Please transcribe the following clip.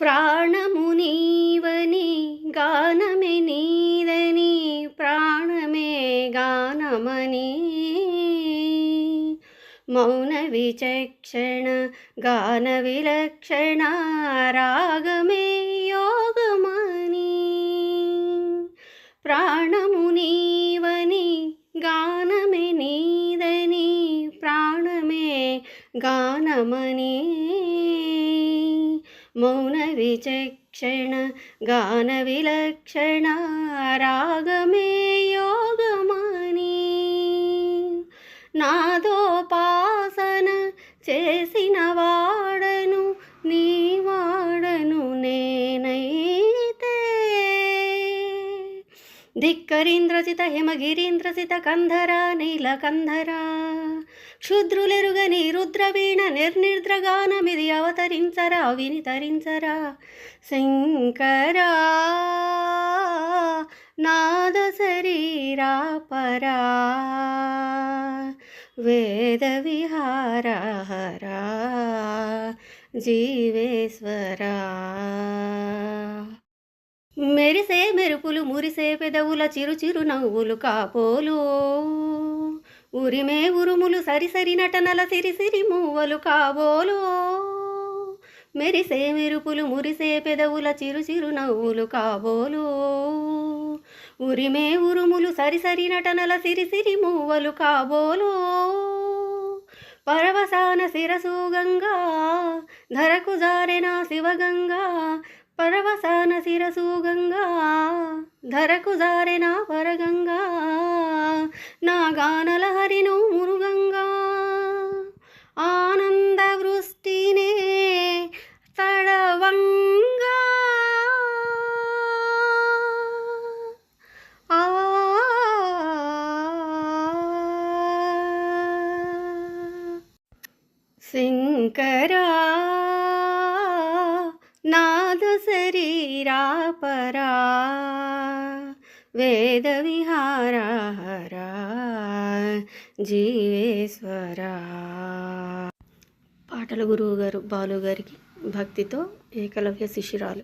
ప్రాణము నీవని గానమే నీదని ప్రాణమే గానమని మౌన విచక్షణ గాన విలక్షణ రాగమే యోగమని ప్రాణము నీవని గానమే నీదని ప్రాణమే మౌన విచక్షణ గాన విలక్షణ రాగమే యోగమని నాదోపాసన చేసిన వాడను నీ వాడను నేనైతే ధిక్కరీంద్రసిత హిమగిరీంద్రసిత కంధర నీలకంధరా క్షుద్రులెరుగని రుద్రవీణ నిర్నిద్రగా అవతరించరా వినితరించరా శంకరా నాద శరీరా పరా. వేద విహారహరా జీవేశ్వరా. మెరిసే మెరుపులు మురిసే పెదవుల చిరు చిరు నవ్వులు కాపోలు. ఉరిమే ఉరుములు సరిసరి నటనల సిరి సిరి మూవలు కాబోలు. మెరిసే మెరుపులు మురిసే పెదవుల చిరు చిరు నవ్వులు కాబోలు. ఉరిమే ఉరుములు సరిసరి నటనల సిరిసిరి సిరి మూవలు కాబోలు. పరవసాన శిరసు గంగా ధరకు జారెన శివగంగా. పరవసాన శిరసు గంగా ధరకు జారెన పరగంగా నా శంకరా నాద శరీరా పరా వేద విహారహరా జీవేశ్వరా. పాటల గురువు గారు బాలు గారికి భక్తితో ఏకలవ్య శిష్యురాలు.